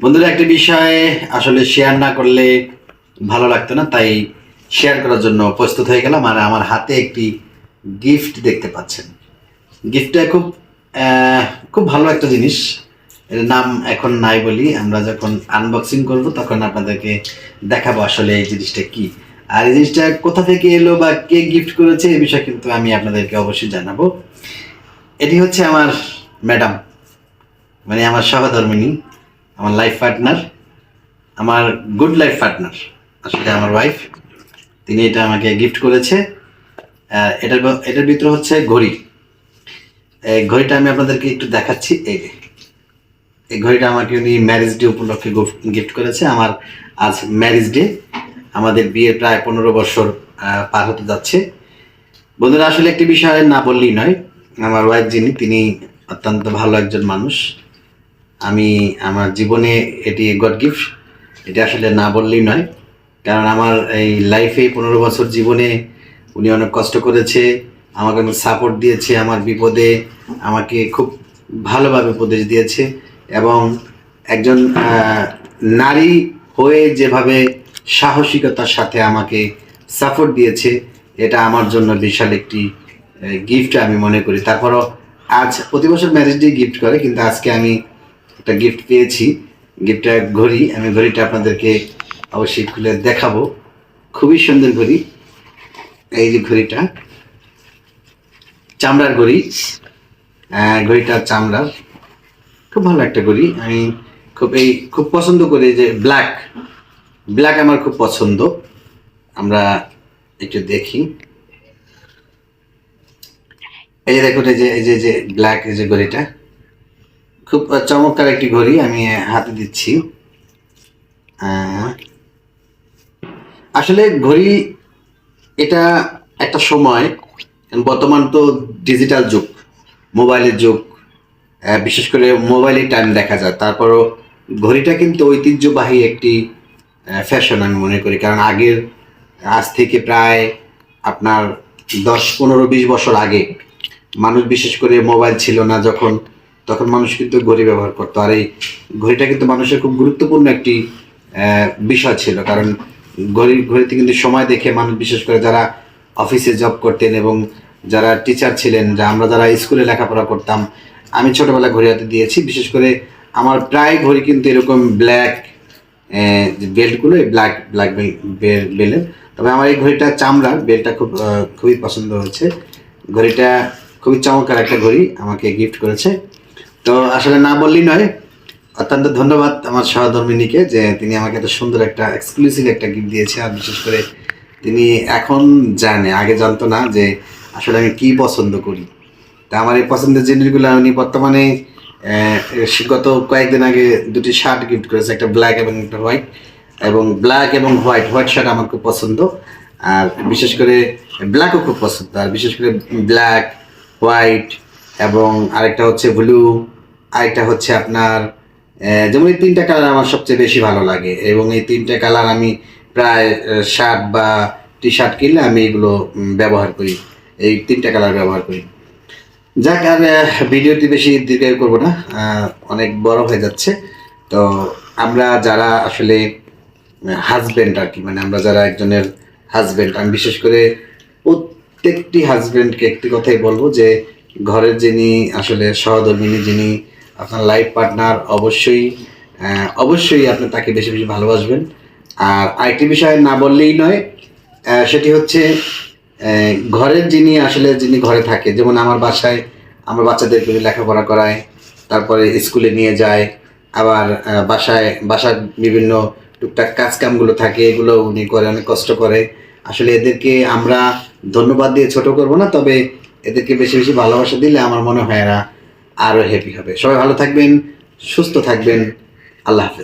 বন্ধুরা, একটা বিষয়ে আসলে শেয়ার না করলে ভালো লাগতো না, তাই শেয়ার করার জন্য প্রস্তুত হয়ে গেলাম। আর আমার হাতে একটি গিফট দেখতে পাচ্ছেন। গিফটটা খুব খুব ভালো একটা জিনিস। এর নাম এখন নাই বলি, আমরা যখন আনবক্সিং করব তখন আপনাদেরকে দেখাবো আসলে এই জিনিসটা কি। আর এই জিনিসটা কোথা থেকে এলো বা কে গিফট করেছে এই বিষয়ে কিন্তু আমি আপনাদেরকে অবশ্যই জানাব। এটি হচ্ছে আমার ম্যাডাম মানে আমার সহধর্মিনী। আমার লাইফ পার্টনার আমার গুড লাইফ পার্টনার আসলে আমার ওয়াইফ তিনি এটা আমাকে গিফট করেছে। এটার এটার ভিতরে হচ্ছে ঘড়ি। এই ঘড়িটা আমি আপনাদেরকে একটু দেখাচ্ছি, এই এই ঘড়িটা আমাকে উনি ম্যারেজ ডে উপলক্ষে গিফট করেছে। আমার আজ ম্যারেজ ডে আমাদের বিয়ে প্রায় পনেরো বছর পার হতে যাচ্ছে। বন্ধুরা, আসলে একটি বিষয় না বললেই নয়। আমার ওয়াইফ যিনি, তিনি অত্যন্ত ভালো একজন মানুষ। আমি আমার জীবনে এটি গড গিফট। এটা আসলে না বললেই নয়। কারণ আমার এই লাইফে পনেরো বছর জীবনে উনি অনেক কষ্ট করেছে, আমাকে অনেক সাপোর্ট দিয়েছে আমার বিপদে, আমাকে খুব ভালোভাবে উপদেশ দিয়েছে এবং একজন নারী হয়ে যেভাবে সাহসিকতার সাথে আমাকে সাপোর্ট দিয়েছে, এটা আমার জন্য বিশাল একটি গিফট আমি মনে করি। তারপরও আজ প্রতি বছর ম্যারেজ ডে গিফট করে, কিন্তু আজকে আমি একটা গিফট পেয়েছি। গিফটটা ঘড়ি। আমি ঘড়িটা আপনাদেরকে অবশ্যই খুলে দেখাবো। খুবই সুন্দর ঘড়ি। এই যে ঘড়িটা। চামড়ার ঘড়ি। আহ, ঘড়িটা চামড়ার। খুব ভালো একটা ঘড়ি। আমি খুব এই খুব পছন্দ করি যে ব্ল্যাক ব্ল্যাক আমার খুব পছন্দ। আমরা একটু দেখি। এই যে দেখুন এই যে এই যে ব্ল্যাক এই যে ঘড়িটা। খুব চমৎকার একটি ঘড়ি আমি হাতে দিচ্ছি। আসলে ঘড়ি এটা একটা সময়, বর্তমান তো ডিজিটাল যুগ, মোবাইলের যুগ বিশেষ করে মোবাইলে টাইম দেখা যায়। তারপরও ঘড়িটা কিন্তু ঐতিহ্যবাহী একটি ফ্যাশন আমি মনে করি। কারণ আগের, আজ থেকে প্রায় আপনার দশ, পনেরো, বিশ বছর আগে মানুষ বিশেষ করে মোবাইল ছিল না, যখন তখন মানুষ কিন্তু ঘড়ি ব্যবহার করতো। আর এই ঘড়িটা কিন্তু মানুষের খুব গুরুত্বপূর্ণ একটি বিষয় ছিল। কারণ ঘড়ি, ঘড়িতে কিন্তু সময় দেখে মানুষ, বিশেষ করে যারা অফিসে জব করতেন এবং যারা টিচার ছিলেন, যা আমরা যারা স্কুলে লেখাপড়া করতাম, আমি ছোটবেলা ঘড়ি হাতে দিয়েছি। বিশেষ করে আমার প্রায় ঘড়ি কিন্তু এরকম ব্ল্যাক বেল্টগুলো এই ব্ল্যাক ব্ল্যাক বেলের তবে আমার এই ঘড়িটা চামড়ার বেলটা খুব খুবই পছন্দ হয়েছে। ঘড়িটা খুবই চমৎকার একটা ঘড়ি আমাকে গিফট করেছে। তো আসলে না বললেই নয়, অত্যন্ত ধন্যবাদ আমার সহধর্মিনীকে যে তিনি আমাকে এত সুন্দর একটা এক্সক্লুসিভ একটা গিফট দিয়েছে আর বিশেষ করে তিনি এখন জানে, আগে জানতো না যে আসলে আমি কি পছন্দ করি। তা আমার এই পছন্দের জিনিসগুলো উনি বর্তমানে গত কয়েকদিন আগে দুটি শার্ট গিফট করেছে, একটা ব্ল্যাক এবং একটা হোয়াইট এবং ব্ল্যাক এবং হোয়াইট হোয়াইট শার্ট আমার খুব পছন্দ। আর বিশেষ করে ব্ল্যাকও খুব পছন্দ, আর বিশেষ করে ব্ল্যাক হোয়াইট এবং আরেকটা হচ্ছে ব্লু আরেকটা হচ্ছে আপনার যেমন এই তিনটা কালার আমার সবচেয়ে বেশি ভালো লাগে। এবং এই তিনটে কালার আমি প্রায় শার্ট বা টি শার্ট কিনলে আমি এগুলো ব্যবহার করি। এই তিনটা কালার ব্যবহার করি। যাক, আর ভিডিওটি বেশি দীর্ঘ করব না। অনেক বড় হয়ে যাচ্ছে। তো আমরা যারা আসলে হাজব্যান্ড আর কি মানে আমরা যারা একজনের হাজব্যান্ড আমি বিশেষ করে প্রত্যেকটি হাজব্যান্ডকে একটি কথাই বলব যে ঘরের যিনি আসলে সহধর্মিনী যিনি আপনার লাইফ পার্টনার অবশ্যই অবশ্যই আপনি তাকে বেশি বেশি ভালোবাসবেন। আর আরেকটি বিষয় না বললেই নয় সেটি হচ্ছে ঘরের যিনি আসলে যিনি ঘরে থাকে, যেমন আমার বাসায় আমার বাচ্চাদেরকে লেখাপড়া করায়, তারপরে স্কুলে নিয়ে যায়, আবার বাসায়, বাসার বিভিন্ন টুকটাক কাজ কামগুলো থাকে, এগুলো উনি করে, অনেক কষ্ট করে। আসলে এদেরকে আমরা ধন্যবাদ দিয়ে ছোট করব না, তবে এদেরকে বেশি বেশি ভালোবাসা দিলে আমার মনে হয় এরা আরও হ্যাপি হবে। সবাই ভালো থাকবেন, সুস্থ থাকবেন। আল্লাহ হাফেজ।